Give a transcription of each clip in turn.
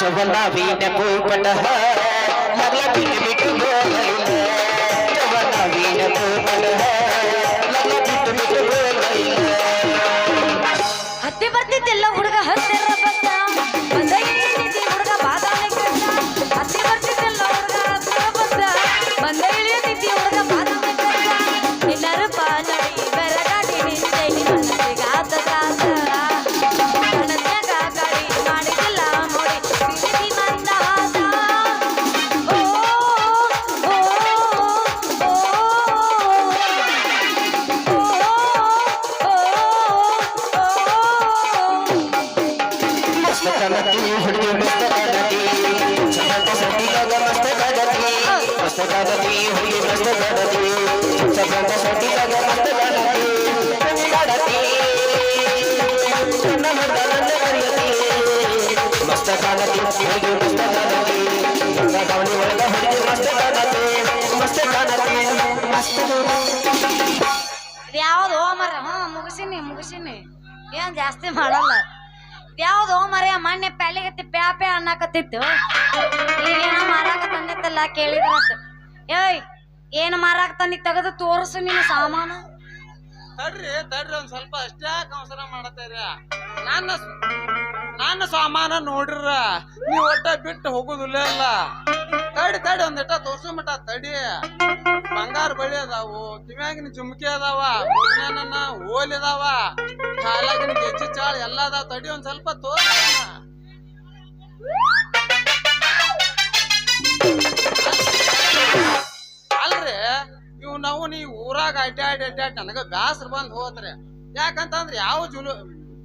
चवला भी न कोई पटह। लगला भी ಕಾಣತಿ ಹುಡುಗಿ ಮಸ್ತ ಕಾಣತಿ ಗಂಗಾವಳಿ ಒಳಗ ಯಾವ್ದು ಮರ ಹ್ಞೂ, ಮುಗಿಸಿನಿ ಮುಗಿಸಿನಿ. ಏನು ಜಾಸ್ತಿ ಮಾಡಲ್ಲ. ಯಾವ್ದು ಮರೆಯ ಮೊನ್ನೆ ಪ್ಯಾಲಿಗತ್ತಿ ಪ್ಯಾ ಪ್ಯಾ ಅನ್ನಕತ್ತಿತ್ತು. ಏನ ಮಾರಾಕ ತಂದಿತ್ತಲ್ಲ ಕೇಳಿದ್ರತ್ತ ಏಯ್, ಏನು ಮಾರಾಕ ತಂದಿ ತೆಗೆದು ತೋರಿಸು ನಿನ್ನ ಸಾಮಾನು? ತಡ್ರಿ ತಡ್ರಿ, ಒಂದ್ ಸ್ವಲ್ಪ ಅಷ್ಟೇ ಅವಸರ ಮಾಡತ್ತೀರ ನನ್ನ ನನ್ನ ಸಾಮಾನ ನೋಡ್ರ ನೀವ್ ಒಟ್ಟ ಬಿಟ್ಟು ಹೋಗುದಿಲ್ಲ ಅಲ್ಲ ತಡಿ ತಡಿ ಒಂದಿಟ್ಟ ತೋರ್ಸು ಮಟ ತಡಿ. ಬಂಗಾರ ಬಳಿ ಅದಾವು, ಕಿವ್ಯಾಗಿನ ಜುಮ್ಕಿ ಅದಾವ ಗುಡ್ನ್ಯಾನನ್ನ ಓಲ್ ಇದಾವ. ಕಾಲಾಗಿನ ಗೆಜ್ಜಿ ಚಾಳ ಎಲ್ಲ ಅದಾವ, ತಡಿ ಒಂದ್ ಸ್ವಲ್ಪ ತೋರ್ಸ ಅಲ್ರಿ, ಇವ್ ನಾವು ನೀ ಊರಾಗ ಅಡ್ಡಾಡಿ ಅಡ್ಡಾಡಿ ನನಗ ಬ್ಯಾಸ್ರ ಬಂದ್ ಹೋತ್ರಿ. ಯಾಕಂತಂದ್ರ ಯಾವ ಜುಲು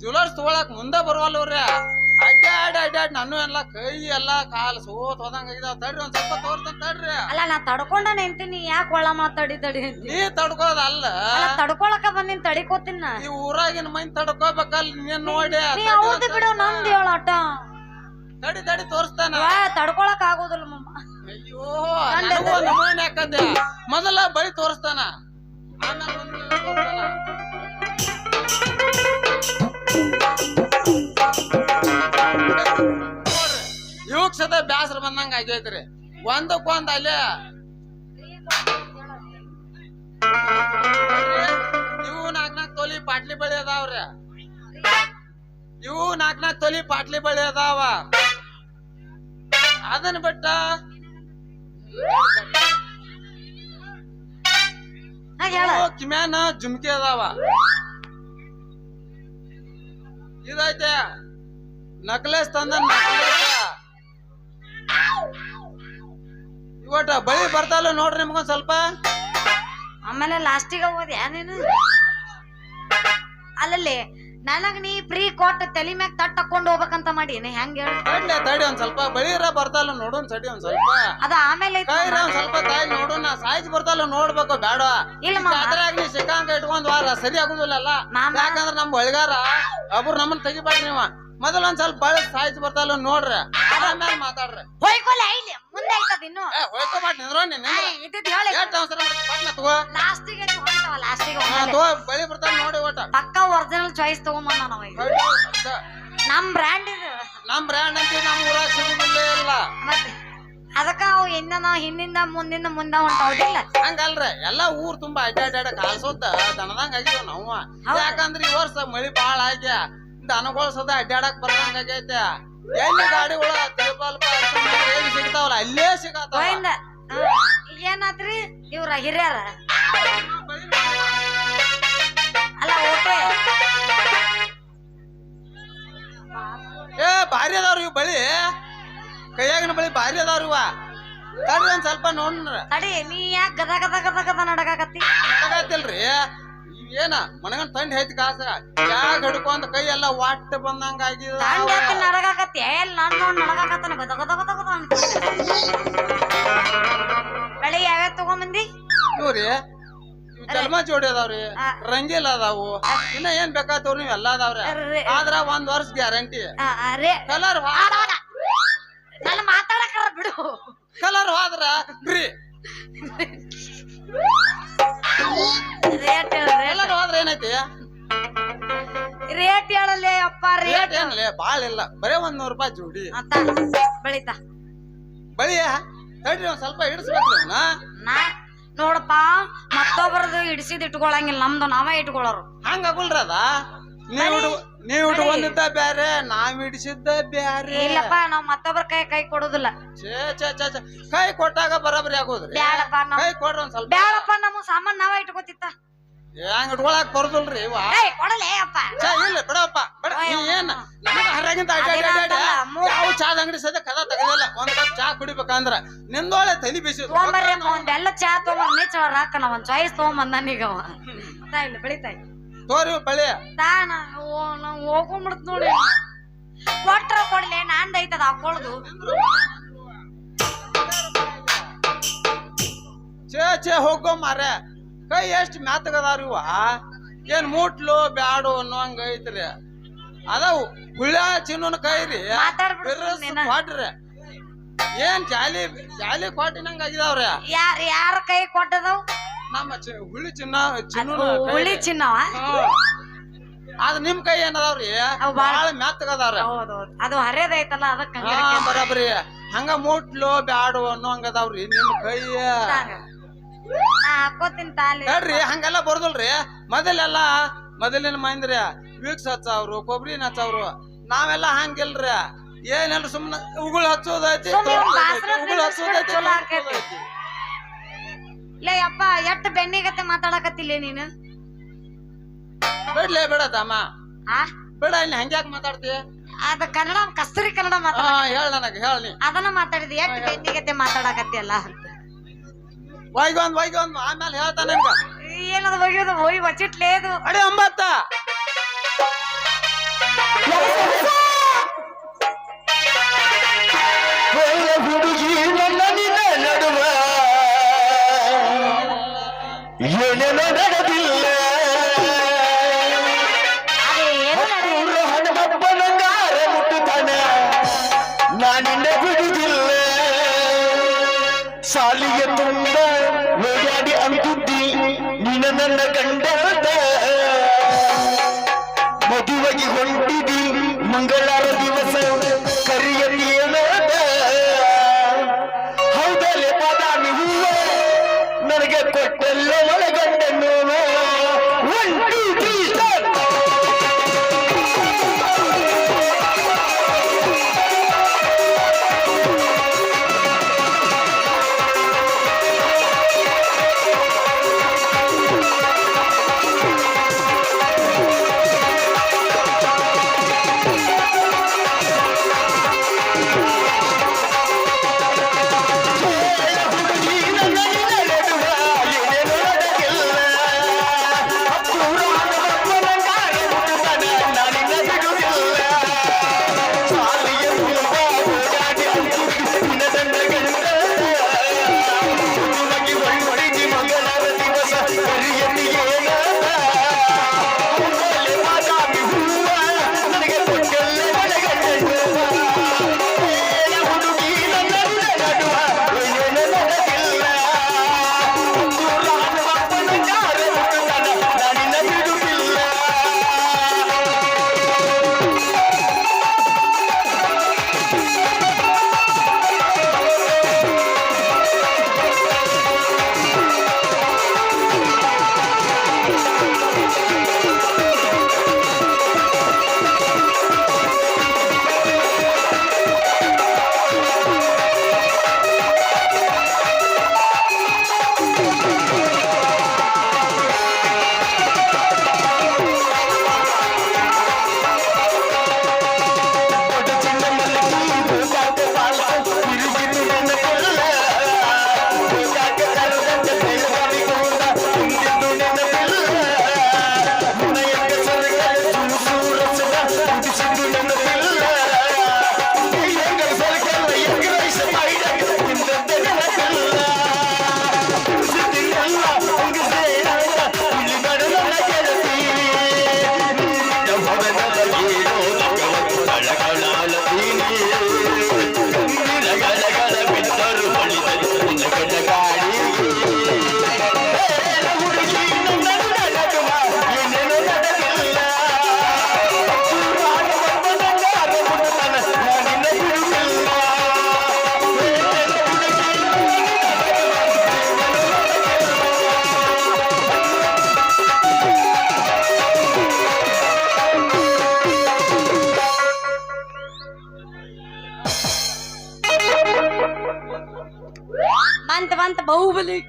ಜುಲರ್ಸ್ ತಗೊಳಕ್ ಮುಂದೆ ಬರುವಲ್ವ್ರಿ ಅಡ್ಡಾಡ್ ಅಡ್ಡಾಡ್ ನಾನು ಎಲ್ಲ ಕೈ ಎಲ್ಲ ಕಾಲು ಸೋತ್ ಹೋದಂಗ ತಡ್ರಿ ಒಂದ್ ಸ್ವಲ್ಪ ತೋರ್ತಂತ ತಡ್ರಿ. ಅಲ್ಲ ನಾ ತಡ್ಕೊಂಡ ನಿಂತೀನಿ. ಯಾಕೆ ಒಳ್ಳ ಮಾತಾಡಿ ತಡಿ ಅಂತಿ? ನೀ ತಡ್ಕೋದಲ್ಲ. ಅಲ್ಲ ತಡ್ಕೊಳಕ ಬಂದಿನ್ ತಡಿಕೋತೀನಿ ನಾ. ಈ ಊರಾಗಿನ ಮೈನ್ ತಡ್ಕೋಬೇಕಲ್ಲ ನೀನ್ ನೋಡಿ. ನೀ ಹೌದು ಬಿಡು ನಂದು ಹೇಳಾಟ ತಡಿ ತಡಿ ತೋರಿಸ್ತಾನ. ತಡ್ಕೊಳಕ್ ಆಗೋದಿಲ್ಲ ಮಮ್ಮ ಅಯ್ಯೋ ನನಗೂ ನಮೂನೆ ಯಾಕಂದೆ ಮೊದಲ ಬಳಿ ತೋರಿಸ್ತಾನ. ಆಮೇಲೆ ಸದ ಬ್ಯಾಸರ ಬಂದಂಗ ಆಗೈತ್ರಿ ಒಂದಕ್ಕೊಂದ್ ಅಲ್ಲೇ. ಇವು ನಾಲ್ಕನಾಕ್ ನಾಕ್ ತೊಲಿ ಪಾಟ್ಲಿ ಬಳಿ ಅದಾವ್ರಿ. ಇವು ನಾಲ್ಕನಾಕ್ ನಾಕ್ ತೊಲಿ ಪಾಟ್ಲಿ ಬಳಿ ಅದಾವ. ಅದನ್ನ ಬಿಟ್ಟ. ಕಿಮ್ಯಾನ ಜುಮ್ಕಿ ಅದಾವ. ಇದೈತೆ ನಕ್ಲೆಸ್ ತಂದ ನಕ್ಲೇಸ್. ಇವಟ ಬಳಿ ಬರ್ತಾಲ ನೋಡ್ರಿ ನಿಮ್ಗೊಂದ್ ಸ್ವಲ್ಪ. ಆಮೇಲೆ ಲಾಸ್ಟಿಗೆ ಹೋದೆ ನೀನು? ಅಲ್ಲಲ್ಲಿ ನನಗ್ ನೀ ಫ್ರೀ ಕೊಟ್ಟು ತಲೆ ಮ್ಯಾಗ ತಟ್ ತಕೊಂಡ್ ಹೋಗ್ಬೇಕಂತ ಮಾಡೀನಿ ಹೆಂಗ್ ಹೇಳು? ತಡ್ಲೆ ತಡಿ ಒಂದ್ ಸ್ವಲ್ಪ. ಬಳಿರ ಬರ್ತಾಲ ನೋಡೋನ್ ಸಡಿ ಒಂದ್ ಸ್ವಲ್ಪ. ಅದ ಆಮೇಲೆ ಐತಿ ಕೈರ ಒಂದ್ ಸ್ವಲ್ಪ ತಾಯಿ ನೋಡೋಣ ಸಾಯ್ಸ್ ಬರ್ತಾಲ ನೋಡ್ಬೇಕು ಬೇಡ. ಇಲ್ಲ ಮಾಮ. ಅದ್ರಾಗ ನೀ ಸಿಕ್ಕಂಗ ಇಟ್ಕೊಂಡ್ ವಾರ ಸರಿ ಆಗುದಿಲ್ಲಲ್ಲ ಮಾಮ. ಯಾಕಂದ್ರ ನಮ್ ಹೊಳ್ಗಾರ ಒಬ್ರು ನಮ್ಮನ್ ತೆಗಿಬಾರ್ದು ನೀವ. ಮೊದಲ ಒಂದ್ ಸ್ವಲ್ಪ ಬಳಿ ಸಾಯ್ಸ್ ಬರ್ತಲ್ಲ ನೋಡ್ರಿ. ಆಮೇಲೆ ಮಾತಾಡ್ರಿ. ಹೋಯ್ಕೊಲ್ಲ ಇಲ್ಲಿ ಮುಂದೆ ಐತದ ಇನ್ನು. ಏ ನಿಂದ್ರೋ ನೀನ್ ಇದ್ದಿದ್ ಹೇಳಿ ಎಷ್ಟ್ ಅವಸರ ಮಾಡ್ತಿ? ಪಟ್ನ ತಗೋ. ಲಾಸ್ಟಿಗೆ ಹೊಂಟವ? ಲಾಸ್ಟಿಗೆ ಹಾ, ಹೋಗಲ್ಲ ತಗೋ ಬಳಿ ಬರ್ತಾನ ನೋಡಿ ಒಟ್ಟ. ಪಕ್ಕ ಒರಿಜಿನಲ್ ಚಾಯ್ಸ್ ತಗೊಂಬಂದ ನಾವ ಈಗ. ನಮ್ ಬ್ರ್ಯಾಂಡ್ ಇದು. ನಮ್ ಬ್ರ್ಯಾಂಡ್ ಅಂತ ನಮ್ ಊರಾಗ ಸಿಗುದಿಲ್ಲೇ ಇಲ್ಲ ಮತ್ತೆ ಅದಕ್ಕ ಅವು ಹಿಂದ ಹಿಂದಿಂದ ಮುಂದಿಂದ ಮುಂದ ಹೊಂಟವದಿಲ್ಲ ಹಂಗಲ್ರಿ ಎಲ್ಲಾ ಊರ್ ತುಂಬಾ ಅಡ್ಡಾಡ ಕಾಲ್ಸೋದ ದನದಂಗ ಆಗಿವ ನಾವು. ಯಾಕಂದ್ರ ಈ ವರ್ಷ ಮಳಿ ಬಾಳ ಆಗ್ಯ. ದನಗಳು ಸದ ಅಡ್ಡಾಡಕ್ ಬರದಂಗ ಆಗೈತೆ ಎಲ್ಲಿ ಗಾಡಿಗಳ ತಿರುಪಲ್ಪ ಎಲ್ಲಿ ಸಿಗ್ತಾವಲ್ಲ ಅಲ್ಲೇ ಏನಾದ್ರಿ ಇವ್ರ ಹಿರಿಯರ? ಅಲ್ಲ ಓಕೆ. ಏ ಭಾರಿ ಅದಾವ್ರಿ ಇವ್ ಬಳಿ. ಕೈಯಾಗಿನ ಬಳಿ ಭಾರಿ ಅದಾವ್ರಿ ಇವ. ತಡ್ರಿ ಒಂದ್ ಸ್ವಲ್ಪ ನೋಡ್ರ. ತಡಿ ನೀ ಯಾಕೆ ಗದ ಗದ ಗದ ಗದ ನಡಕಾಕತ್ತಿ ನಡಕಾತಿಲ್ರಿ ಏನ? ಮನಗನ್ ತಂಡ ಐತಿ ಕಾಸ? ಯಾಗ ಹಿಡ್ಕೊಂಡ್ ಕೈ ಎಲ್ಲ ವಾಟ್ ಬಂದಂಗ ಆಗಿದೆ ನಡಕಾಕತ್ತಿ ಎಲ್ಲಿ ನಾನು ನೋಡಿ ನಡಕಾಕತ್ತಾನ ಗದ ಗದ ಗದ ಗದ ಅನ್ಕೊಂಡೆ ಬೆಳಿ ಯಾವ್ಯಾವ ತಗೊಂಬಂದಿ? ಇವ್ರಿ ಇವ್ ಜಲ್ಮ ಜೋಡಿ ಅದಾವ್ರಿ. ರಂಗಿಲ್ ಅದಾವು. ಇನ್ನ ಏನ್ ಬೇಕಾತವ್ರಿ ನೀವ್ ಎಲ್ಲಾ ಅದಾವ್ರಿ. ಆದ್ರ ಒಂದ್ ವರ್ಷ ಗ್ಯಾರಂಟಿ. ಕಲರ್ ನನ್ನ ಮಾತಾಡಕ್ಕಾರ ಬಿಡು. ಕಲರ್ ಹೋದ್ರ ಫ್ರೀ ರೇಟ್ ಹೋದ್ರ ಏನೈತಿ? ರೇಟ್ ಹೇಳಲೇ ಅಪ್ಪ ರೇಟ್ ರೇಟ್ ಏನ್ಲೇ? ಬಾಳ ಇಲ್ಲ. ಬರೇ ಒಂದ್ ನೂರ್ ರೂಪಾಯಿ ಜೋಡಿ. ಅಂತ ಬೆಳಿತಾ. ಬಳಿಯ ತಡ್ರಿ ಒಂದ್ ಸ್ವಲ್ಪ ಹಿಡಿಸ್ಬೇಕು ನಾ ನೋಡಪ್ಪ ಮತ್ತೊಬ್ಬರದು ಹಿಡಿಸಿದ್ ಇಟ್ಕೊಳಂಗಿಲ್ಲ. ನಮ್ದು ನಾವೇ ಇಟ್ಕೊಳ್ಳೋರು ಹಂಗ ಆಗುಲ್ರಿ ಅದ? ನೀವ್ ಇಟ್ಕೊಂಡಿದ್ದ ಬ್ಯಾರೆ ನಾವ್ ಹಿಡಿಸಿದ್ದ ಬ್ಯಾರೆ. ಇಲ್ಲಪ್ಪ ನಾವ್ ಮತ್ತೊಬ್ರ ಕೈ ಕೈ ಕೊಡುದಿಲ್ಲ. ಛೇ ಛೇ ಛೇ ಛೇ. ಕೈ ಕೊಟ್ಟಾಗ ಬರಾಬರಿ ಆಗೋದ್ರಿ. ಬ್ಯಾಡಪ್ಪ ಕೈ ಕೊಡ್ರಿ ಒಂದ್ ಸ್ವಲ್ಪ. ಬ್ಯಾಡಪ್ಪ ನಮ್ಮ ಸಾಮಾನ್ ನಾವ ಇಟ್ಕೋತಿತ್ತ. ಹೆಂಗ್ ಇಟ್ಕೊಳಕ್ ಬರುದಿಲ್ರಿ ಇವ ಏಯ್ ಕೊಡಲೇ ಅಪ್ಪ. ಛೇ, ಇಲ್ಲ ಬಿಡಪ್ಪ ಬಿಡ. ನೀ ಏನ್ ನನಗ ಹರ್ಯಾಗಿಂತ ಅಡ್ಡ ಅಡ್ಡ ಅಡ್ಡ ಅದೇನಂತಲ್ಲ, ಮೂ- ಯಾವ ಚಾದ ಅಂಗಡಿ ಸದ ಕದ ತಗದಿಲ್ಲ. ಒಂದ್ ಕಪ್ ಚಾ ಕುಡಿಬೇಕಂದ್ರ ನಿಂದೋಳೆ ತಲಿ ಬಿಸಿ ತೊಗೊಂಬರ್ರಿ ಚಾ ತೊಗೊಂಬರ್ ನೀಚ ರಾಕ ನಾವ್ ಒಂದ್ ಚಾಯ್ಸ್ ತೊಗೊಂಬಂದ ಈಗ ಅವ ಬೆಳಿತಾಯಿ. ತೋರಿ ಬಳಿ ತಾ ನಾ ನಾವು ಹೋಗ್ಕೊಂಬಿಡ್ತ ನೋಡಿ. ಕೊಟ್ರ ಕೊಡ್ಲೆ ನಾನ್ ಐತದ ಹಾಕೊಳ್ದು ಛೇ ಛೇ ಹೋಗೋ ಮಾರೆ ಕೈ ಎಷ್ಟ್ ಮ್ಯಾತಗದಾವ್ರಿ ಇವ ಏನ್ ಮುಟ್ಲು ಬ್ಯಾಡು ಅನ್ನೋ ಹಂಗ ಐತ್ರಿ. ಅದಾವು ಹುಳ್ಳ ಚಿನ್ನನ ಕೈರಿ ರೀ. ಕೊಟ್ರಿ. ಏನ್ ಜಾಲಿ ಜಾಲಿ ಕೊಟ್ಟಿನಂಗ ಆಗಿದಾವ್ರಿ? ಯಾರ ಯಾರ ಕೈ ಕೊಟ್ಟದವ್ ನಮ್ಮ ಚಿ- ಹುಳಿ ಚಿನ್ನ ಚಿನ್ನ ಹುಳಿ ಚಿನ್ನವ? ಅದ್ ನಿಮ್ ಕೈ ಏನದಾವ್ರಿ? ಬಹಳ ಬಾಳ- ಬಾಳ ಹೌದೌದು. ಅದು ಹರಿಯದೈತಲ್ಲ ಅದಕ್ಕ ಹಾ ಬರಾಬರಿ. ಹಂಗ ಮುಟ್ಲು ಬ್ಯಾಡು ಅನ್ನೋ ಹಂಗದವ್ರಿ ನಿಮ್ ಕೈ. ನಾ ಹಾಕೋತೀನಿ ತಾಲಿ. ಹೇಳ್ರಿ ಹಂಗೆಲ್ಲ ಬರ್ದಲ್ರಿ. ಮೊದಲೆಲ್ಲ ಮೊದಲಿನ ಮಂದ್ರಿ ವೀಕ್ಸ್ ಹಚ್ಚವ್ರು ಕೊಬ್ಬರಿ ಹಚ್ಚವ್ರು. ನಾವೆಲ್ಲ ಹಂಗಿಲ್ರಿ. ಏನೆಲ್ಲ ಸುಮ್ನ ಉಗುಳು ಹಚ್ಚೋದೈತಿ ಸುಮ್ನೆ ತೊಳ್ಕೊಳೋದೈತಿ, ಬಾಸ್ರ ಉಗುಳು ಹಚ್ಚೋದೈತಿ ಚಲೋ ಆಕೈತಿ. ಲೇ ಅಪ್ಪ ಎಷ್ಟ್ ಬೆನ್ನಿಗತ್ತೆ ಮಾತಾಡಕತ್ತಿಲ್ಲ ನೀನು? ಬಿಡ್ಲೇ ಬಿಡ ತಮ್ಮ. ಆ? ಬಿಡ ಇಲ್ಲಿ ಹಂಗ್ಯಾಕ್ ಮಾತಾಡ್ತೀಯ? ಅದ ಕನ್ನಡ ಕಸ್ತೂರಿ ಕನ್ನಡ ಹಾ ಮಾತಾಡ ಹೇಳ ನನಗೆ ಹೇಳ ನೀ ಅದನ್ನ ಮಾತಾಡಿದ್ ಎಷ್ಟ್ ಬೆನ್ನಿಗತ್ತೆ ಮಾತಾಡಕತ್ತಿಯಲ್ಲ ಒಂದ್ ಒಯ್ಗೊಂದ್ ಒಯ್ಗೊಂದ್ ಆಮೇಲೆ ಹೇಳ್ತಾನೆ ನಿಮ್ಗ ಏನದು ಒಯ್ಯೋದು? ಹೋಯ್ ವಚಿಟ್ಲೇ ಇದು. ಅಡಿ ಒಂಬತ್ತ. ఎడనొడదిల్లా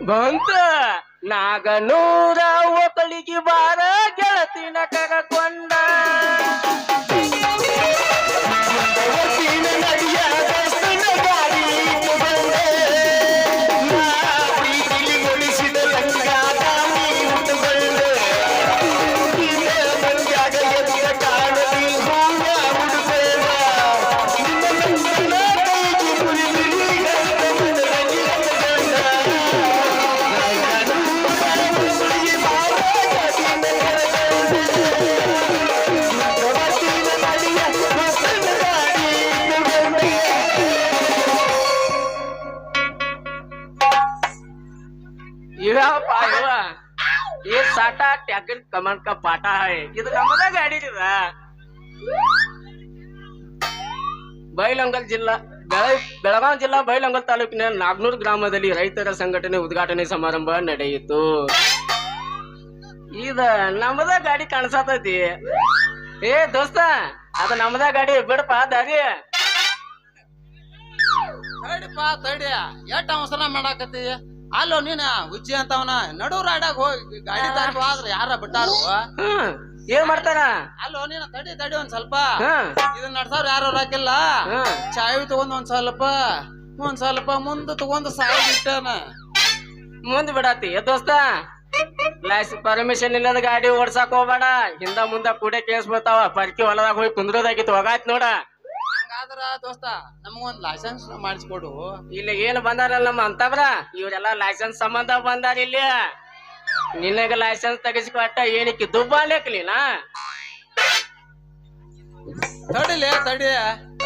ಬಂತ ನಾಗನೂರ ಹಾಯ್, ಇದು ನಮ್ಮದೇ ಗಾಡಿ ಇದ ಬೈಲಂಗಲ್ ಜಿಲ್ಲಾ ಬೆಳಗಾವಿ ಜಿಲ್ಲಾ, ಬೈಲಂಗಲ್ ತಾಲೂಕಿನ ನಾಗ್ನೂರ್ ಗ್ರಾಮದಲ್ಲಿ ರೈತರ ಸಂಘಟನೆ ಉದ್ಘಾಟನೆ ಸಮಾರಂಭ ನಡೆಯಿತು. ಇದ ನಮ್ಮದ ಗಾಡಿ ಕಾಣಿಸತೈತಿ. ಏ, ದೋಸ್ತ, ಅದ ನಮ್ಮದ ಗಾಡಿ, ಬಿಡಪ್ಪ, ದಾರಿ. ತಡಿಪಾ ತಡಿ ಎಷ್ಟ್ ಅವಸರ ಮಾಡಾಕತ್ತೀಯ ಅಲ್ಲೋ ನೀನ ಹುಚ್ಚಿ ಅಂತವನ ನಡು ರಾಡಾಗ ಹೋಗಿ ಗಾಡಿ ತಾಕ ಹೋದ್ರ ಯಾರ ಬಿಟ್ಟಾರು? ಹ್ಮ್. ಏನ್ ಮಾಡ್ತಾನ ಅಲ್ಲೋ ನೀನ ತಡಿ ತಡಿ ಒಂದ್ ಸ್ವಲ್ಪ. ಇದನ್ ಇದನ್ನ ನಡ್ಸವ್ರ ಯಾರು ಹಾಕಿಲ್ಲ ಚಾಯ್ ಚಾವಿ ತಗೊಂಡ್ ಒಂದ್ ಸ್ವಲ್ಪ ಒಂದ್ ಸ್ವಲ್ಪ ಮುಂದ ತಗೊಂಡ್ ಸಾಯ್ ಬಿಟ್ಟಾನ. ಮುಂದ್ ಬಿಡತಿ ಏ ದೋಸ್ತ ಲೈಸ್ ಪರ್ಮಿಷನ್ ಇಲ್ಲದ ಗಾಡಿ ಓಡ್ಸಾಕ್ ಹೋಗ್ಬೇಡ. ಹಿಂದ ಮುಂದ ಕೂಡೆ ಕೇಸ್ ಬರ್ತಾವ. ಪರ್ಕಿ ಹೊಲದಾಗ ಹೋಗಿ ಕುಂದ್ರೋದಾಗಿತ್ತು. ಹೋಗಾಯ್ತು ನೋಡ. ಹಂಗಾದ್ರ ದೋಸ್ತ ನಮಗೊಂದ್ ಲೈಸೆನ್ಸ್ ಮಾಡಿಸ್ಕೊಡು. ಇಲ್ಲಿ ಏನ್ ಬಂದಾರಲ್ಲ ನಮ್ಮ ಅಂತವ್ರ? ಇವ್ರೆಲ್ಲ ಲೈಸೆನ್ಸ್ ಸಂಬಂಧ ಬಂದಾರ ಇಲ್ಲಿ. ನಿನಗ ಲೈಸೆನ್ಸ್ ತೆಗಿಸ್ಕೊಟ್ಟ ಏನಕ್ಕೆ ದುಬ್ಬಾಲೇಕ್ಲಿ ತಡಿಲಿ ತಡಿಲೆ ತಡಿ.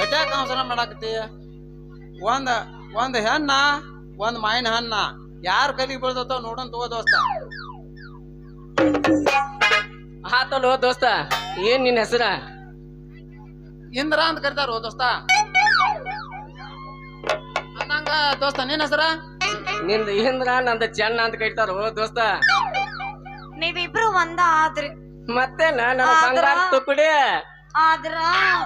ಅಟ್ಯಾಕ್ ಅವಸರ ಮಾಡಾಕತಿ ಒಂದ್ ಒಂದ್ ಹೆಣ್ಣ ಒಂದ್ ಮಾಯಿನ ಹಣ್ಣ. ಯಾರ ಕಲಿಗೆ ಬೀಳ್ದತ್ತೋ ನೋಡೋಣ ತಗೋ ದೋಸ್ತ. ಆತಲ್ಲೋ ದೋಸ್ತ ಏನ್ ನಿನ್ ಹೆಸರ? ಇಂದ್ರ ಅಂತ ಕರೀತಾರ ದೋಸ್ತ? ಅಂದಂಗ ದೋಸ್ತ ನಿನ್ನ ಹೆಸರ? ನಿಂದ ಇಂದ್ರ ನಂದ ಚೆನ್ನ ಅಂತ ಕರಿತಾರೋ ದೋಸ್ತ? ನೀವಿಬ್ರು ಒಂದ ಆದ್ರಿ. ಮತ್ತೇನ ನನ್ನ? ಬಂಗಾರ ತುಕುಡಿ? ಆದ್ರ?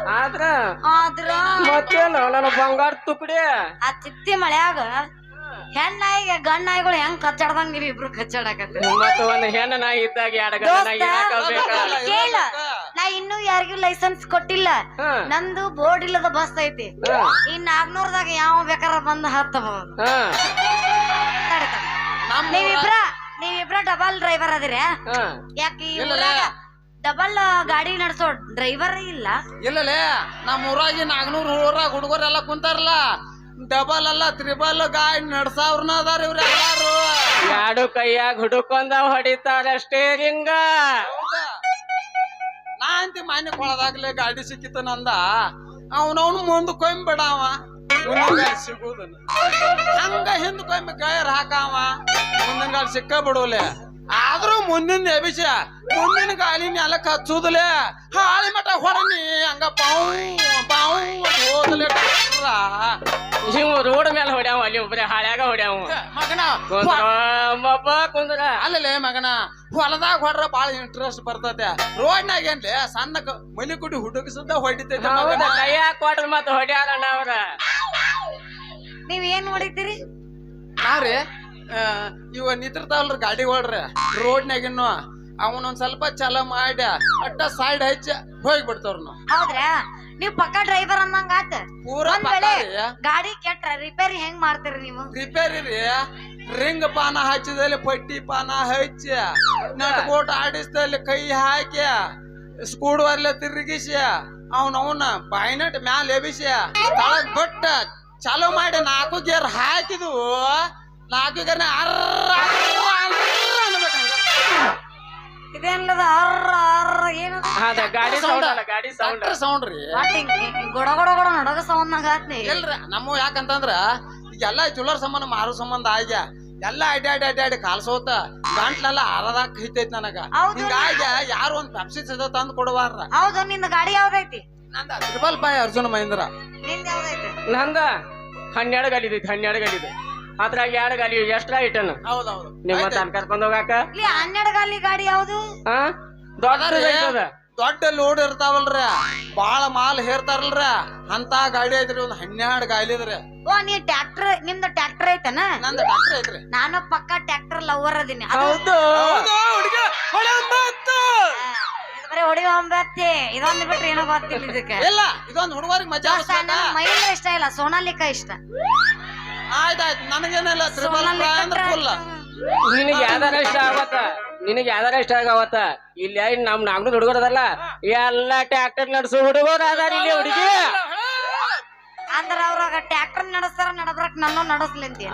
ಆದ್ರ? ಆದ್ರ? ಮತ್ತೇನ ನನ್ನ ಬಂಗಾರ ತುಕುಡಿ? ಆ ಚಿತ್ತಿ ಮಳ್ಯಾಗ ಹೆಣ್ಣಾಯಿಗೆ ನಾಯಿಗೆ ಹೆಂಗ್ ಕಚ್ಚಾಡ್ದಂಗ ಹೆಂಗ್ ಮತ್ತ ಒಂದ್ ಹೆಣ್ಣ ನಾಯಿ ಇದ್ದಾಗ ಎರಡ್ ಗಂಡ ನಾಯಿ ದೋಸ್ತ. ಇರಾಕ ಬೇಕ ಕೇಳ. ನಾ ಇನ್ನೂ ಯಾರಿಗೂ ಲೈಸೆನ್ಸ್ ಕೊಟ್ಟಿಲ್ಲ. ನಂದು ಬೋರ್ಡ್ ಇಲ್ಲದ ಬಸ್ ಐತಿ. ಹ್ಮ್ ಈ ನಾಗ್ನೂರ್ದಾಗ ಯಾವ ಬೇಕಾರ ಬಂದು ಹತ್ತಬಹುದು. ನಮ್ಮ ನೀವಿಬ್ರ ನೀವಿಬ್ರ ಡಬಲ್ ಡ್ರೈವರ್ ಅದಿರ ಯಾಕೆ ಈ. ಊರಾಗ ಡಬಲ್ ಗಾಡಿ ನಡೆಸೋ ಡ್ರೈವರ್ ಇಲ್ಲ. ಇಲ್ಲಲೇ ನಮ್ಮ ಊರಾಗಿ ನಾಗ್ನೂರ್ ಊರಾಗ ಹುಡುಗರೆಲ್ಲ ಕುಂತಾರಲ್ಲ. ಡಬಲ್ ಅಲ್ಲ ತ್ರಿಬಲ್ ಗಾಡಿ ನಡ್ಸಾವ್ರನ ಅದಾರ ಇವ್ರ ಎಲ್ಲಾರು. ಎರಡು ಕೈಯಾಗ ಹುಡುಕೊಂದ ಹೊಡಿತಾರ ಸ್ಟೇರಿಂಗ? ನಾ ಅಂತಿ ಮನೆ ಕೊಳದಾಗ್ಲೆ ಗಾಡಿ ಸಿಕ್ಕಿತ ನಂದ. ಅವನವನು ಮುಂದ್ ಕೊಯ್ಬಿಡವ ಸಿಗುದನ್ನ ಹಂಗ ಹಿಂದ್ ಕೊಯ್ಮ ಗೈರ್ ಹಾಕಾವ. ಮುಂದಿನ ಗಾಡಿ ಸಿಕ್ಕ ಬಿಡೋಲೆ ಆದ್ರೂ ಮುಂದಿನ ಅಭಿಷ ಮುಂದಿನ ಗಾಲಿ ನೆಲಕ್ಕೆ ಹಚ್ಚುದಲೇ ಹಾಳಿ ಮಠ ಹೊಡನಿ ಹಂಗ ಪಾವು ಪಾವು ಹೋದಲೆ. ರೋಡ್ ಮೇಲೆ ಹೊಡ್ಯಾವ ಅಲ್ಲಿ ಒಬ್ಬರೇ ಹಾಳ್ಯಾಗ ಹೊಡ್ಯಾವ. ಮಗನ ಕುಂದ್ರ ಮಬ್ಬ ಕುಂದ್ರ. ಅಲ್ಲಲೇ ಮಗನ ಹೊಲದಾಗ ಹೊಡ್ರ ಬಾಳ ಇಂಟ್ರೆಸ್ಟ್ ಬರ್ತೈತೆ. ರೋಡ್ನಾಗ ಏನ್ಲೆ ಸಣ್ಣ ಮಲಿ ಕುಡಿ ಹುಡುಗಸದ ಹೊಡಿತೈತೆ ಕೊಡ್ರಿ ಮತ್ತೆ ಕೈಯಾಗ ಕೊಟ್ರ ಮತ್ತ ಹೊಡ್ಯಾರಣ್ಣ ಅವ್ರ. ನೀವ್ ಏನ್ ಹೊಡಿತೀರಿ ನಾವ್ರಿ? ಇವ ನಿಂತಿರ್ತಾವಲ್ರಿ ಗಾಡಿ ಹೊಡ್ರಿ. ರೋಡ್ನಾಗಿನ್ನು ಅವನೊಂದ್ ಸ್ವಲ್ಪ ಚಲ ಮಾಡಿ ಅಟ್ಟ ಸೈಡ್ ಹಚ್ಚ ಹೋಗಿ ಬಿಡ್ತಾವ್ರ ನಾವು ಹೌದ್ರಾ? ನೀವ್ ಪಕ್ಕ ಡ್ರೈವರ್ ಅನ್ನಂಗ ಆತ. ಪೂರ ಒಂದ್ ವೇಳೆ ಗಾಡಿ ಕೆಟ್ಟ ರಿಪೇರಿ ಹೆಂಗ್ ಮಾಡ್ತೀರಿ ನೀವು? ರಿಪೇರಿ ರೀ. ರಿಂಗ್ ಪಾನ ಹಚ್ಚಿದಲ್ಲಿ ಪಟ್ಟಿ ಪಾನ ಹಚ್ಚಿ ನಟ್ಬೋಟ್ ಆಡಿಸ್ದಲ್ಲಿ ಕೈ ಹಾಕಿ ಸ್ಕೂಡ್ ವರ್ಲೆ ತಿರುಗಿಸಿ ಅವನ ಅವನ ಬಾಯ್ನಟ್ ಮ್ಯಾಲ್ ಎಬಿಸಿ ತಳಗ್ ಬಿಟ್ಟ ಚಾಲೂ ಮಾಡಿ ನಾಲ್ಕು ಗೇರ್ ಹಾಕಿದ್ವು. ನಾಲ್ಕು ಗೇರ್ ಅರ್ರ ಅರ್ರ ಅರ್ರ ಹಂಗ. ಅರ್ರ ಅರ್ರ ಏನದ ಅದ ಗಾಡಿ ಸೌಂಡ್ ಅಲ್ಲ ಗಾಡಿ ಸೌಂಡ್ ಸೌಂಡ್ ರೀ. ಒಟ್ ಹಿಂಗ್ ಹಿಂಗ್ ಗೊಡ ಗೊಡ ಗೊಡ ನಡಗ ಸೌಂದ್ನಾಗ ಆತ್ನಿ ಇಲ್ರಿ ನಮ್ಮ ಯಾಕಂತಂದ್ರ ಈಗೆಲ್ಲ ಜುಲರ್ ಸಂಬಂಧ ಮಾರೋ ಸಂಬಂಧ ಆಗ್ಯ. ಎಲ್ಲ ಅಡ್ಡಾಡಿ ಅಡ್ಡಾಡಿ ಕಾಲ್ಸೋತ ಗಂಟ್ಲೆಲ್ಲ ಅರದಾಗ ಹಿತ್ತೈತಿ ನನಗ. ಹೌದು. ಹಿಂಗಾಗಿ ಯಾರು ಒಂದ್ ಪೆಪ್ಸಿ ಸದ ತಂದು ಕೊಡುವಾರ ಹೌದು ನಿನ್ನ ಗಾಡಿ ಯಾವ್ದೈತಿ? ನಂದ ತ್ರಿಬಲ್ ಬಾಯ್ ಅರ್ಜುನ ಮಹೇಂದ್ರ. ನಿಂದ ಯಾವ್ದೈತಿ? ನಂದ ಹನ್ನೆರಡು ಗಾಲಿ ಐತಿ ಹನ್ನೆರಡು ಗಾಲಿ ಇದೆ. ಅದ್ರಾಗ ಎರಡು ಗಾಲಿ ಎಷ್ಟ್ರ ಐಟನ್ ಹೌದೌದು. ನಿಮ್ಮ ತನ್ ಕರ್ಕೊಂಡ್ ಹೋಗಾಕ? ಇಲ್ಲಿ ಹನ್ನೆರಡು ಗಾಲಿ ಗಾಡಿ ಯಾವ್ದು? ಹಾ. ಐತದ ದೊಡ್ಡ ಲೋಡ್ ಇರ್ತಾವಲ್ರ. ಬಾಳ ಮಾಲ್ ಹೇರ್ತಾರಲ್ರ. ಅಂತ ಗಾಡಿ ಐತ್ರಿ ಒಂದ್ ಹನ್ನೆರಡು ಗಾಲಿ ಇದ್ರಿ. ಓ ನೀ ಟ್ರ್ಯಾಕ್ಟರ್ ನಿಮ್ದು ಟ್ರ್ಯಾಕ್ಟರ್ ಐತನ? ನಂದು ಡಾಕ್ಟರ್ ಐತ್ರಿ. ನಾನು ಪಕ್ಕ ಟ್ರ್ಯಾಕ್ಟರ್ ಲವರ್ ಅದೀನಿ. ಅದು ಹೌದು. ಹೌದು, ಹುಡ್ಗ, ಬರೀ ಹೊಡಿ ಒಂಬತ್ತಿ. ಇದೊಂದು ಬಿಟ್ರೆ ಏನೋ ಗೊತ್ತಿಲ್ಲ ಇದಕ್ಕೆ. ಇಲ್ಲ ಇದೊಂದ್ ಹುಡುಗರಿಗೆ ಮಜಾ ಇಷ್ಟ ಇಲ್ಲ ಸೋನಾಲಿಕಾ ಇಷ್ಟ. ಆಯ್ತಾಯ್ತು ನನಗೇನಿಲ್ಲ ತ್ರಿಬಲ್ ಸೋನಾಲಿಕಾ ಅಂದ್ರೆ ಫುಲ್ ನಿನಗೆ ಯಾವ್ದಾರ ಇಷ್ಟ ಆಗತ್ತ ನಿನಗೆ ಯಾವ್ದಾರ ಇಷ್ಟ ಆಗವತ್ತ? ಇಲ್ಲಿ ಏನ್ ನಮ್ ನಾಲ್ಕು ಹುಡುಗರದಲ್ಲ ಎಲ್ಲ ಟ್ರ್ಯಾಕ್ಟರ್ ನಡೆಸು ಹುಡುಗರು ಅದಾರ ಇಲ್ಲಿ ಹುಡುಗಿ. ಅಂದ್ರ ಅವ್ರಾಗ ಟ್ರ್ಯಾಕ್ಟರ್ ನಡೆಸ್ತಾರ ನಡಬ್ರಕ್ ನನ್ನ ನಡೆಸ್ಲಿಂತಿ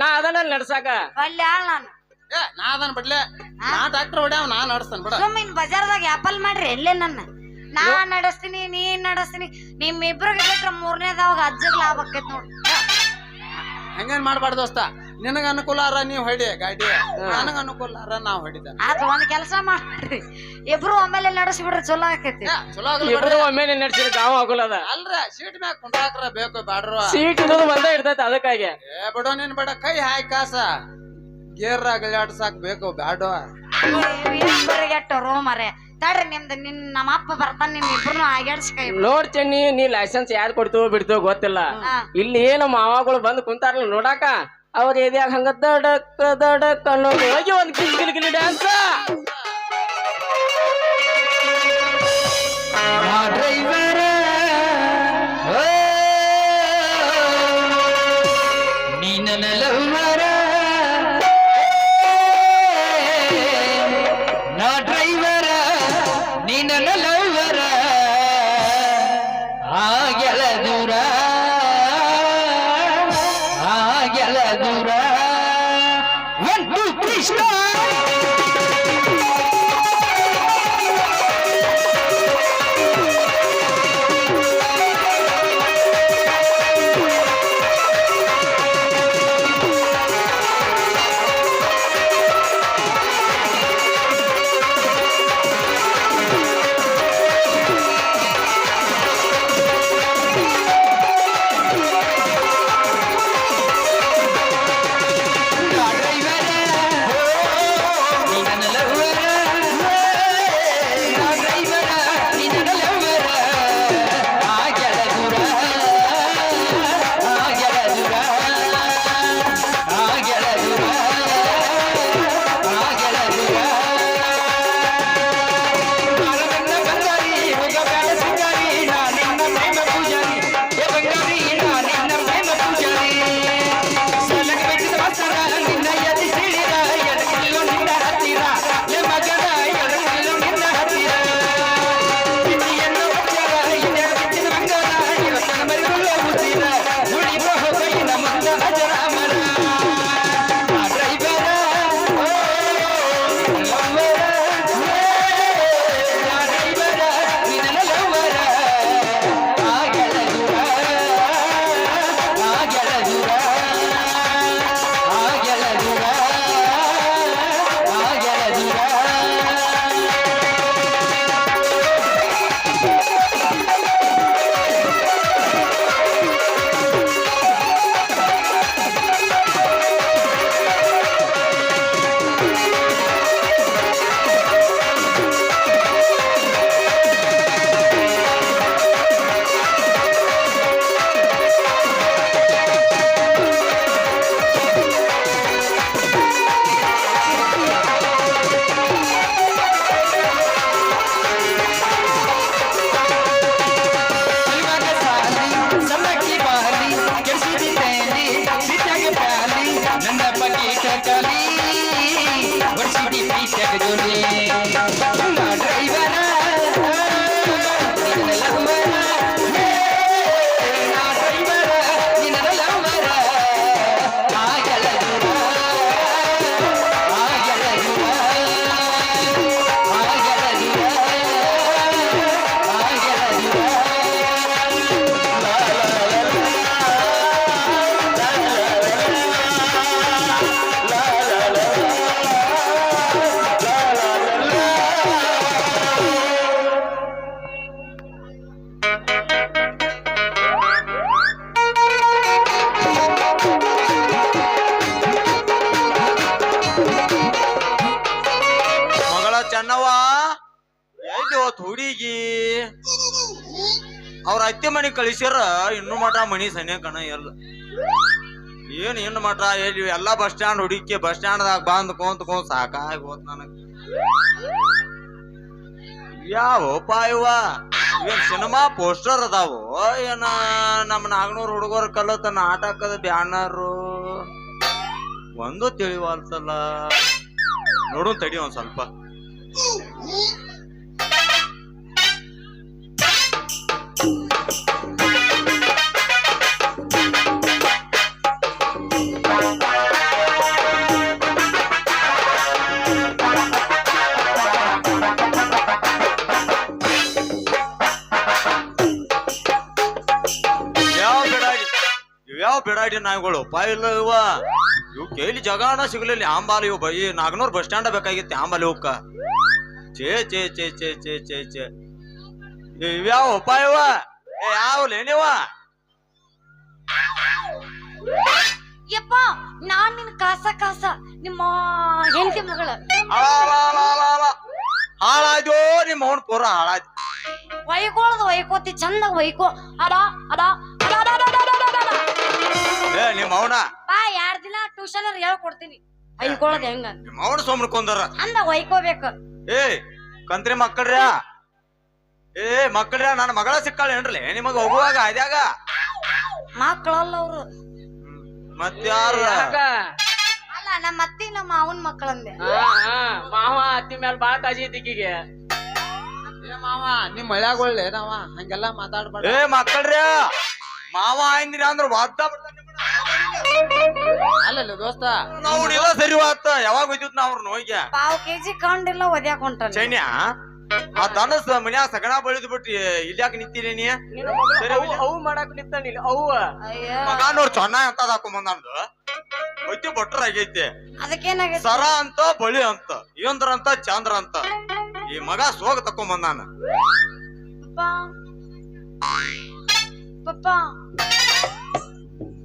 ನಾ ಅದನ್ನ ನಡ್ಸಾಕ? ಒಳ್ಳೆ ಆಳ್ ನಾನು. ಏ ನಾ ಅದನ್ ಬಿಡ್ಲೆ. ನಾ ಡಾಕ್ಟರ್ ಹೊಡ್ಯಾವ ನಾ ನಡ್ಸ್ತೇನೆ ಬಿಡ. ಸುಮ್ ಇನ್ ಬಜಾರ್ದಾಗ ಆಪಲ್ ಮಾಡ್ರಿ ಎಲ್ಲೇ ನನ್ನ? ನಾ ನಡೆಸ್ತೀನಿ ನೀ ನಡೆಸ್ತೀನಿ. ನಿಮ್ ಇಬ್ರಿಗೆ ಬಿಟ್ರೆ ಮೂರನೇದವಾಗ ಅಜ್ಜಗ್ ಲಾಭ ಆಕೈತ್ ನೋಡ್ರಿ ಹಂಗೇನ್ ಮಾಡ್ಬಾರ್ದು ದೋಸ್ತ ನಿನಗ ಅನುಕೂಲ ಅರ ನೀವ್ ಹೊಡಿ ಗಾಡಿ ನನಗ ಅನುಕೂಲ ಅರ ನಾವ್ ಹೊಡಿದ ಆತ ಒಂದ್ ಕೆಲಸ ಮಾಡ್ರಿ ಇಬ್ರು ಆಮೇಲೆ ನಡೆಸ್ಬಿಡ್ರಿ ಚಲೋ ಆಕೈತಿ ಚಲೋ ಆಗಲ್ಲ ಇಬ್ರು ಆಮೇಲೆ ನಡ್ಸಿದ್ರೆ ಗಾವ ಆಗೋಲ್ಲದ ಅಲ್ರ ಸೀಟ್ ಮ್ಯಾಗ ಕುಂಡ್ರಾಕ್ರ ಬೇಕು ಬಾಡ್ರ ಸೀಟ್ ಇರೋದು ಒಂದೇ ಇರ್ತೈತೆ ಅದಕ್ಕಾಗಿ ಏ ಬಡೋ ನೀನ್ ಬೇಡ ಕೈ ಹಾಯ್ ಕಾಸ ಗೇರ್ ಅಗಲಾಡ್ಸಾಕ್ ಬೇಕು ಬ್ಯಾಡೋ ಬರಿಗೆಟ್ಟರು ಮರೆ ತಡ್ರಿ ನಿಮ್ದು ನಿನ್ ನಮ್ಮ ಅಪ್ಪ ಬರ್ತಾನ ನಿಮ್ ಇಬ್ರು ಆಗ್ಯಾಡ್ಸ್ ಕೈ ನೋಡ್ತೀನಿ ನೀ ಲೈಸೆನ್ಸ್ ಯಾರು ಕೊಡ್ತೀವೋ ಬಿಡ್ತೀವೋ ಗೊತ್ತಿಲ್ಲ. ಹಾ. ಇಲ್ಲಿ ಏನು ಮಾವಗಳು ಬಂದು ಕುಂತಾರಲ್ಲ ನೋಡಾಕ? ಅವ್ರ ಎದ್ಯಾಗ ಹಂಗ ದಡಕ್ ದಡಕ್ ಅನ್ನೋದು. ಹೋಗಿ ಒಂದ್ ಗಿಲ್ ಗಿಲ್ ಗಿಲ್ ಡ್ಯಾನ್ಸ್ ಎಲ್ಲಿ ಹುಡುಗಿ? ಅವ್ರ ಅತ್ತೆ ಮನೆ ಕಳಿಸ್ಯಾರ, ಇನ್ನು ಮಠ ಮನಿ ಸನ್ಯ ಕಣ ಎಲ್ಲ. ಏನ್ ಇನ್ನು ಮಠ? ಎಲ್ಲಿ ಎಲ್ಲಾ ಬಸ್ ಸ್ಟ್ಯಾಂಡ್ ಹುಡುಕಿ ಬಸ್ ಸ್ಟ್ಯಾಂಡ್ದಾಗ ಬಂದ್ ಕೊಂತ ಕೊಂತ ಸಾಕಾಗಿ ಹೋತ್ ನನಗ. ಯಾವ ಪಾಯುವ ಏನ್ ಸಿನಿಮಾ ಪೋಸ್ಟರ್ ಅದಾವು? ಏನ ನಮ್ಮ ನಾಗನೂರ್ ಹುಡುಗರ ಕಲತ ನಾಟಕದ ಬ್ಯಾನರ್? ಒಂದು ತಿಳಿವಲ್ಸಲ್ಲ ನೋಡು ತಡಿ ಒಂದ್ ಸ್ವಲ್ಪ. ಯಾವ ಬಿಡಾಡಿ ಇವ್ಯಾವ ಬಿಡಾಡಿ ನಾಯಿಗಳು? ಪಾಯಿಲ್ಲ ಇವ? ಇವ್ ಕೈಲಿ ಜಗಾಣ ಸಿಗ್ಲಿಲ್ಲ? ಆಂಬಾಲಿ ಇವ್ ಬೈ ನಾಗನೂರ್ ಬಸ್ ಸ್ಟ್ಯಾಂಡ್ ಬೇಕಾಗಿತ್ತು ಆಂಬಾಲಿ ಇವಕ್ಕ ಚೇ ಛೇ ಛೇ ಚೇ ಚೇ ಚೇ ಚೇ ಇವ್ಯಾವ ಉಪಾಯವ? ಏ ಯಾವಲೇ ನೀವ? ಯಪ್ಪ ನಾನ್ ನಿನ್ ಕಾಸ ಕಾಸ ನಿಮ್ಮ ಹೆಂಡತಿ ಮಗಳ. ಹಾಳಾದ್ಯೋ ನಿಮ್ಮ ಅವನ್ ಪೂರ ಹಾಳಾದ್. ಒಯ್ಕೊಳ್ಳೋದು ಒಯ್ಕೋತಿ ಚಂದ ವೈಕೋ ಅಡ. ಏ ನಿಮ್ಮ ಅವನ. ಬಾ ಎರಡ್ ದಿನ ಟ್ಯೂಷನ್ ಹೇಳ್ಕೊಡ್ತೀನಿ. ಒಯ್ಕೊಳ್ಳೋದು ಹೆಂಗ? ನಿಮ್ಮ ಸೋಮ್ರ ಸೋಮನ್ ಕೊಂದರ ಅಂದ ಒಯ್ಕೋಬೇಕು. ಏ ಕಂತ್ರಿ ಮಕ್ಕಳ್ರ ಏ ಮಕ್ಕಳ್ರ ನನ್ನ ಮಗಳ ಸಿಕ್ಕಾಳ ಏನ್ರಲಿ? ನಿಮಗ ಹೋಗುವಾಗ ಅದ್ಯಾಗ ಮಕ್ಕಳಲ್ಲ ಅವ್ರು. ಮತ್ಯಾರ ಯಾಕ? ಅಲ್ಲ ನಮ್ಮ ಅತ್ತಿ ನಮ್ಮ ಮಾವನ್ ಮಕ್ಕಳಂದೆ. ಮಾವ ಅತ್ತಿ ಮ್ಯಾಲ ಬಾ ಕಾಜಿ ದಿಕ್ಕಿಗೆ ಏ ಮಾವ ನಿಮ್ ಮಳ್ಯಾಗೊಳ್ಳೆ ನಾವ ಹಂಗೆಲ್ಲ ಮಾತಾಡಬೇಡ. ಏ ಮಕ್ಕಳ್ರ ಮಾವ ಅಂದಿರ ಅಂದ್ರ ವಾದ ಅಲ್ಲಲ್ಲ ದೋಸ್ತ. ನಾವು ಇಲ್ಲ ಸರಿ ವಾತ ಯಾವಾಗ ಒಯ್ದಿದ್ ನಾ ಅವ್ರ ನೋಯ್ಗೆ ಪಾವ್ ಕೆಜಿ ಕಂಡಿಲ್ಲ ಒದ್ಯಾಕ ಹೊಂಟಾನ. ಚೈನ್ಯ ಆ ದನಸ್ ಮನ್ಯಾಗ ಸಗಣ ಬಳಿದ್ ಬಿಟ್ರಿ ಇಲ್ಯಾಕ ನಿಂತೀನಿ ನೀ? ಸರಿ, ಅವು ಅವು ಮಾಡಾಕ್ ನಿಂತಾನಿಲ್ಲ ಅವು. ಅಯ್ಯ. ಮಗ ನೋಡ್ ಚೆನ್ನಾಗ್ ಅಂತ ಹಾಕೊಂಬಂದು ಒಯ್ತಿ ಭಟ್ರ ಆಗೈತಿ. ಅದಕ್ಕೇನಾಗೈತಿ? ಸರ ಅಂತ ಬಳಿ ಅಂತ ಇವಂದ್ರ ಅಂತ ಚಂದ್ರ ಅಂತ. ಈ ಮಗ ಸೋಗ ತಕೊಂಬಂದಾನ ಪಪ್ಪ. ಪಪ್ಪ.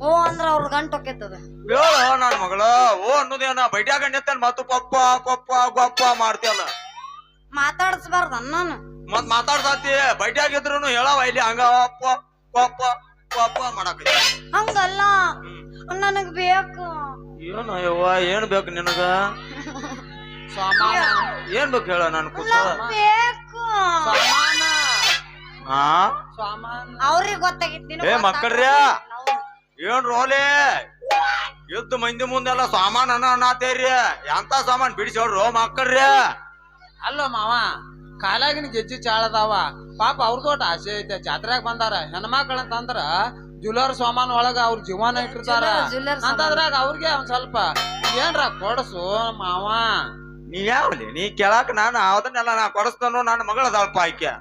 ಓ ಅಂದ್ರ ಅವ್ರ ಗಂಟ ಹೊಕ್ಕೈತದ. ಹೇಳ ನನ್ ಮಗಳ. ಓ ಅನ್ನೋದೇನ ಬೈಟ್ಯಾಗ ನಿಂತೇನ್ ಮತ್ತು ಪಪ್ಪ ಪಪ್ಪ ಗೊಪ್ಪ ಮಾಡ್ತೇನ ಮಾತಾಡ್ಸ್ಬಾರ್ದ ನಾನು ಮತ್ ಮಾತಾಡ್ಸಾತಿ ಇದ್ರೂನು ಹೇಳವ ಇಲ್ಲಿ ಹಂಗ ಅಪ್ಪ ಪಪ್ಪ ಪಪ್ಪ ಮಾಡಕ ಹಂಗಲ್ಲ. ನನಗ್ ಬೇಕು. ಏನ ಯವ್ವ ಏನ್ ಬೇಕು ನಿನಗ? ಸಾಮಾನ. ಏನ್ ಬೇಕು ಹೇಳ ನನ್ ಕೂಸ ಬೇಕು. ಸಾಮಾನ. ಹಾ ಸಾಮಾನ. ಅವ್ರಿಗೆ ಗೊತ್ತಾಗಿತ್ತು ಏ. ಮಕ್ಕಳ್ರ್ಯಾ? ಏನ್ ರೋಲೆ ಎದ್ದು ಮಂದಿ ಮುಂದೆಲ್ಲ ಸಾಮಾನ್ ಅನ್ನ ಅನ್ನತೇರಿ. ಎಂತ ಸಾಮಾನ್ ಬಿಡಿಸಿ ಹೇಳ್ರು ಮಕ್ಕಳ್ರಿ? ಅಲ್ಲ ಮಾವ ಕಾಲಾಗಿನ ಗೆಜ್ಜಿ ಚಾಳದಾವ ಪಾಪ ಅವ್ರ ತೋಟ ಆಸೆ ಐತೆ. ಜಾತ್ರೆಗ್ ಬಂದಾರ. ಹೆಣ್ಮಕ್ಳ ಅಂತಂದ್ರ ಜುಲರ್ ಸಾಮಾನ್ ಒಳಗ ಅವ್ರ ಜೀವನ ಇಟ್ಟಿರ್ತಾರ. ಅಂತಂದ್ರಾಗ ಅವ್ರಿಗೆ ಒಂದ್ ಸ್ವಲ್ಪ ಏನ್ರ ಕೊಡಸು ಮಾವ. ನೀ ಯಾವಲಿ? ನೀ ಕೇಳಾಕ ನಾನು ಅದನ್ನೆಲ್ಲ ನಾ ಕೊಡಸ್ತಾನು ನನ್ನ ಮಗಳ ದಳಪ ಆಯ್ಕೆ.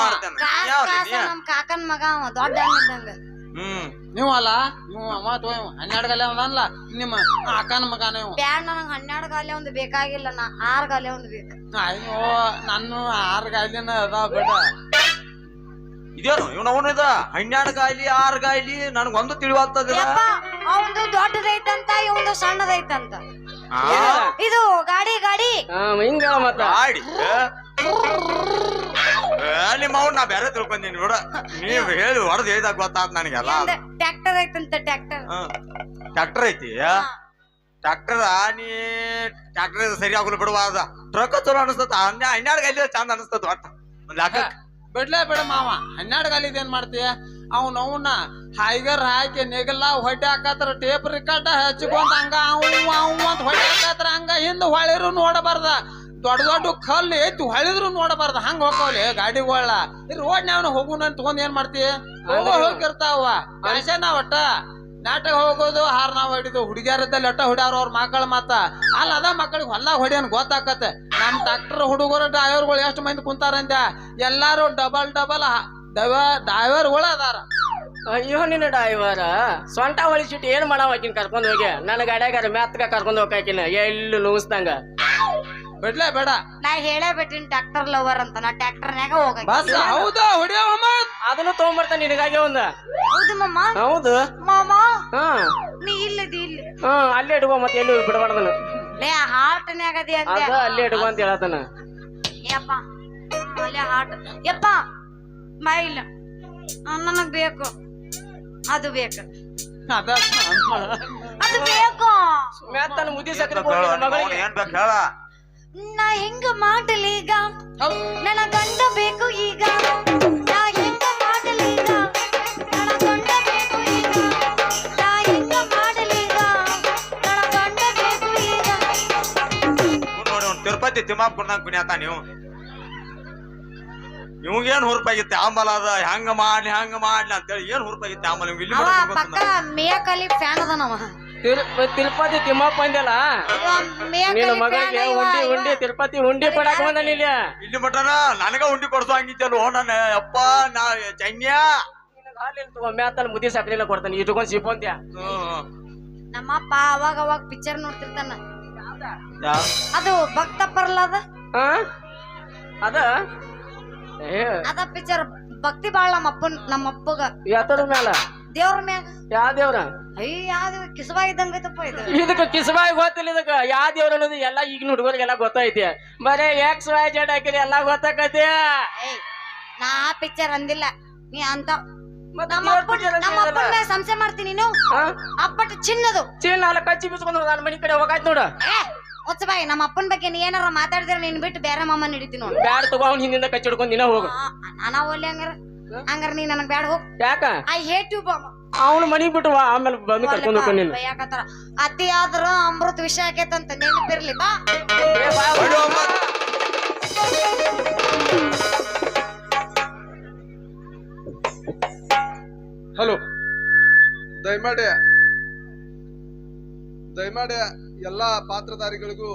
ಮಾಡ್ತೇನೆ. ಯಾವ್ಲಿ? ಕಾಕನ್ ಮಗ ದೊಡ್ಡ ಹ್ಮ್. ನೀವು ಅಲ್ಲ ನೀವು ಅವ ತೋ ಹನ್ನೆರಡು ಗಲೆ ಅವನಲ್ಲ ನಿಮ್ಮ ಅಕ್ಕನ ಮಗ ನೀವು? ಬ್ಯಾಂಡ್ ನನಗೆ ಹನ್ನೆರಡು ಗಾಲೆ ಒಂದು ಬೇಕಾಗಿಲ್ಲ ನಾ ಆರ್ ಗಾಲೆ ಒಂದು ಬೇಕು. ಅಯ್ಯೋ ನಾನು ಆರು ಗಾಲಿನ ಅದಾವ ಬೇಡ. ಇದೇನು ಇವನ ಅವನಿದ ಹನ್ನೆರಡು ಗಾಯ್ಲಿ ಆರು ಗಾಯ್ಲಿ ನನಗೊಂದು ಒಂದು ತಿಳಿವಾಗ್ತದಿಲ್ಲ? ಯಪ್ಪ ಅವಂದು ದೊಡ್ಡದೈತಂತ ಇವಂದು ಸಣ್ಣದೈತಂತ. ಇದು ಗಾಡಿ ಗಾಡಿ. ಹಿಂಗ ಮತ್ತ. ಗಾಡಿ ಏ, ನಿಮ್ಮ ಅವ್ನ ನಾ ಬೇರೆ ತಿಳ್ಕೊಂಡೀನಿ ನೋಡ ನೀವ್ ಹೇಳಿ ಹೊಡೆದ್ ಹೇಳಿದಾಗ ಗೊತ್ತಾತ್ ನನಗೆಲ್ಲ. ಟ್ರ್ಯಾಕ್ಟರ್ ಐತಂತ ಟ್ರ್ಯಾಕ್ಟರ್ ಟ್ರ್ಯಾಕ್ಟರ್ ಐತಿ? ಟ್ರ್ಯಾಕ್ಟರ್ ನೀ ಟ್ರ್ಯಾಕ್ಟರ್ ಸರಿ ಆಗುಲ್ಲ ಬಿಡುವ ಅದ ಟ್ರಕ್ ಚಲೋ ಅನಿಸ್ತದ. ಹನ್ನೆರಡು ಗಲ್ಲಿ ಚಂದ ಅನಿಸ್ತದ ಒಟ್ಟ. ಒಂದ್ ಬಿಡ್ಲೇ ಬಿಡ ಮಾವ. ಹನ್ನೆರಡು ಗಾಲಿದ ಏನ್ ಮಾಡ್ತೀಯ ಅವ್ನ ಅವನ್ನ ಹೈಗರ್ ಹಾಕಿ ನೆಗಲ ಹೊಟ್ಟೆ ಹಾಕತ್ರ ಟೇಪ್ ರಿಕಾರ್ಡ್ ಹಚ್ಕೊಂಡ್ ಹಂಗ ಅವ್ ಅವ್ ಅಂತ ಹೊಟ್ಟೆ ಹಾಕತ್ರ ಹಂಗ ಹಿಂದ ಹೊಳಿರು ನೋಡಬಾರ್ದ. ದೊಡ್ಡ ದೊಡ್ಡ ಕಲ್ಲು ಎತ್ತಿ ಹಳಿದ್ರು ನೋಡಬಾರ್ದು. ಹಂಗ ಹೋಗವ್ಲಿ ಗಾಡಿಗಳ ರೋಡ್ ನಾವ್ ಹೋಗುನ ತಗೊಂಡ್ ಏನ್ ಮಾಡ್ತಿ? ಹೋಗಿರ್ತಾವ ಮನುಷ್ಯನ ಒಟ್ಟ. ನಾಟಕ ಹೋಗೋದು ಹಾರ್ ನಾವ್ ಹೊಡಿದು ಹುಡುಗಿಯರದಲ್ಲಿ ಒಟ್ಟ ಹೊಡ್ಯಾರ ಅವ್ರ ಮಕ್ಕಳ ಮಾತ. ಅಲ್ಲ ಅದ ಮಕ್ಕಳಿಗೆ ಹೊಲ ಹೊಡಿಯನ್ ಗೊತ್ತಾಕತ್ತೆ. ನಮ್ ಡಾಕ್ಟರ್ ಹುಡುಗರು ಡ್ರೈವರ್ಗಳು ಎಷ್ಟು ಮಂದಿ ಕುಂತಾರಂತ ಎಲ್ಲಾರು ಡಬಲ್ ಡಬಲ್ ಡ್ರೈವರ್ಗಳು ಅದಾರ. ಅಯ್ಯೋ ನಿನ್ನ ಡ್ರೈವರ್ ಸೊಂಟ ಹೊಳಿಸಿಟ್ಟು ಏನ್ ಮಾಡಾವ ಆಕಿನ್ ಕರ್ಕೊಂಡ್ ಹೋಗಿ? ನನ್ನ ಗಾಡ್ಯಾಗಾರ ಮ್ಯಾತ್ಗ ಕರ್ಕೊಂಡ್ ಹೋಗಾಕಿನ ಎಲ್ಲಿ ನುಗ್ಸ್ದಂಗ ಬಿಡ್ಲೇ ಬೇಡ. ನಾ ಹೇಳೇ ಬಿಟ್ಟಿನಿ ಟ್ರ್ಯಾಕ್ಟರ್ ಲವರ್ ಅಂತ. ನಾ ಟ್ರ್ಯಾಕ್ಟರ್ನ್ಯಾಗ ಹೋಗ ಬಸ್ ಹೌದಾ ಅಹಮದ್ ಅದನ್ನು ತಗೊಂಬರ್ತಾನ ನಿನಗಾಗಿ ಒಂದ ಹೌದು ಮಮ್ಮ ಹೌದು. ಮಾಮ. ಹಾ. ನೀ ಇಲ್ಲದಿ ಇಲ್ಲಿ. ಹಾ ಅಲ್ಲೇ ಇಡುವ ಮತ್ತೆ ಎಲ್ಲಿ ಬಿಡಬಾರ್ದನ. ಲೇ ಹಾರ್ಟ್ನ್ಯಾಗ ಅದಿ ಅಂತ ಅದ ಅಲ್ಲೇ ಇಡುವ ಅಂತ ಹೇಳತನ. ಯಪ್ಪ. ಅಲ್ಲೇ ಹಾರ್ಟ್ ಯಪ್ಪ. ಮೈಲ್ ನನಗ್ ಬೇಕು. ಅದು ಬೇಕು. ಅದ ಅದು ಬೇಕು. ಮೆತ್ತನ ಮುದಿ ಏನ್ ಸಕ್ಕರೆ ಮಗಳಿಗೆ. ಏನ್ ಬೇಕು ಹೇಳ. ನಾ ಹೆಂಗ ಮಾಡಲೀಗ. ನನ್ನ ಗಂಡ ಬೇಕು ಈಗ. ನಾ ಹೆಂಗ ಮಾಡಲೀಗ ನನ್ನ ಗಂಡ ಬೇಕು ಈಗ. ನಾ ಹೆಂಗ ಮಾಡಲೀಗ ನನ್ನ ಗಂಡ ಬೇಕು ಈಗ. ನೋಡಿ ಅವ್ನ್ ತಿರುಪತಿ ತಿಮ್ಮಾಪ್ ಕುಡ್ದಂಗ್ ಕುಣಿಯತ ನೀವು. ಇವಂಗೇನ್ ಹುರುಪಾಗಿತ್ತೆ? ಆಂಬಲ ಅದ ಹೆಂಗ ಮಾಡ್ಲಿ ಹಂಗ ಮಾಡ್ಲಿ ಅಂತೇಳಿ ಏನ್ ಹುರುಪಾಗಿತ್ತೆ ಆಂಬಲ ಇವ್ಗ್ ಇಲ್ಲಿ ಅವ ಪಕ್ಕ ಬಂದ. ಫ್ಯಾನ್ ಅದಾನವ ತಿರು- ತಿರುಪತಿ ತಿಮ್ಮಪ್ಪ ಅಂದಲ್ಲ ನಿನ್ನ ಮಗಳಿಗೆ ಉಂಡಿ ಉಂಡಿ ತಿರುಪತಿ ಉಂಡಿ ಕೊಡಾಕ ಬಂದ ಇಲ್ಲಿ? ಇಲ್ಲಿ ಮಟನ ನನಗ ಉಂಡಿ ಕೊಡ್ಸೋ ಹಂಗಿದ್ದಲ್ಲ ನನ್ನ ಅಪ್ಪ ನಾ ಚೈನ್ಯ ಮ್ಯಾತಲ್ಲಿ ಮುದಿ ಸಕ್ರಿಲ್ಲ ಕೊಡ್ತಾನೆ. ಇಟ್ಕೊಂಡ್ ಸಿಪ್ಪಂತ್ಯ ಹ್ಮ್. ನಮ್ಮಪ್ಪ ಅವಾಗ ಅವಾಗ ಪಿಕ್ಚರ್ ನೋಡ್ತಿರ್ತಾನ. ಯಾ? ಅದು ಭಕ್ತ ಪರ್ಲದ ಅದ? ಏ. ಅದ ಪಿಕ್ಚರ್ ಭಕ್ತಿ ಬಾಳ ನಮ್ಮ ಅಪ್ಪನ್ ನಮ್ಮ ಅಪ್ಪಗ ಎತ್ತದ ಮ್ಯಾಲ? ದೇವ್ರ ಮ್ಯಾಗ ಯಾವ ದೇವ್ರ? ಅಯ್ಯ ಯಾವ್ದು ಇದು. ಇದಕ್ಕ ಕಿಸಬಾಯಿ ಗೊತ್ತಿಲ್ಲ ಇದಕ್ಕ. ಯಾವ ದೇವ್ರ ಅನ್ನೋದು ಎಲ್ಲ ಈಗಿನ ಹುಡುಗರಿಗೆಲ್ಲ ಗೊತ್ತೈತಿ. ಬರೇ ಎಕ್ಸ್ ವೈ ಜೆಡ್ ಹಾಕಿರಿ ಎಲ್ಲಾ ಗೊತ್ತಾಕೈತಿ. ಏಯ್ ನಾ ಆ ಪಿಕ್ಚರ್ ಅಂದಿಲ್ಲ. ನೀ ಅಂತ. ಮತ್ತ್ ನಮ್ಮ ದೇವ್ರ್ ಅಪ್ಪನ್ picture ನಮ್ಮ? ಅಪ್ಪನ ಸಂಶಯ ಮಾಡ್ತೀನಿ ನೀನು? ಹಾ? ಅಪ್ಪಟ ಚಿನ್ನದು. ಚಿನ್ನ ನಾಲ್ಕು ಕಚ್ಚಿ ಬಿಸ್ಕೊಂಡು ನನ್ನ ಮನಿ ಕಡೆ ಹೋಗಾಯ್ತು ನೋಡು. ಏ ಬಾಯಿ ನಮ್ಮ ಅಪ್ಪನ ಬಗ್ಗೆ ನೀ ಏನಾರ ಮಾತಾಡಿದ್ರೆ ನೀನ್ ಬಿಟ್ಟು ಬೇರೆ ಮಾಮನ್ ಹಿಡಿತೀನಿ ನೋಡು. ಬ್ಯಾಡ ತಗೋ ಅವ್ನ ಹಿಂದಿಂದ ಕಚ್ಚಿ ಹಿಡ್ಕೊಂಡು ದಿನ ಹೋಗು. ಆ, ನಾನಾ ಒಲ್ಲೆ ಹಂಗಾರ ಹಂಗಾರ ನೀ ನನಗ್ ಬ್ಯಾಡ ಹೋಗ್. ಯಾಕ? ಐ ಹೇಟ್ ಯು ಬಾಮ. ಅವನು ಮನಿ ಬಿಟ್ಟು ವಾ ಆಮೇಲೆ ಬಂದು ಕರ್ಕೊಂಡು ಹೋಗ್ಕೊಂಡು ನೀನು. ಅತಿ ಆದ್ರ ಅಮೃತ ವಿಷ ಆಕೇತಂತ ನೆನಪಿರ್ಲಿ ಬಾ. ಬಾ, ಹಲೋ. ದಯಮಾಡಿ ದಯಮಾಡಿ ಎಲ್ಲಾ ಪಾತ್ರಧಾರಿಗಳಿಗೂ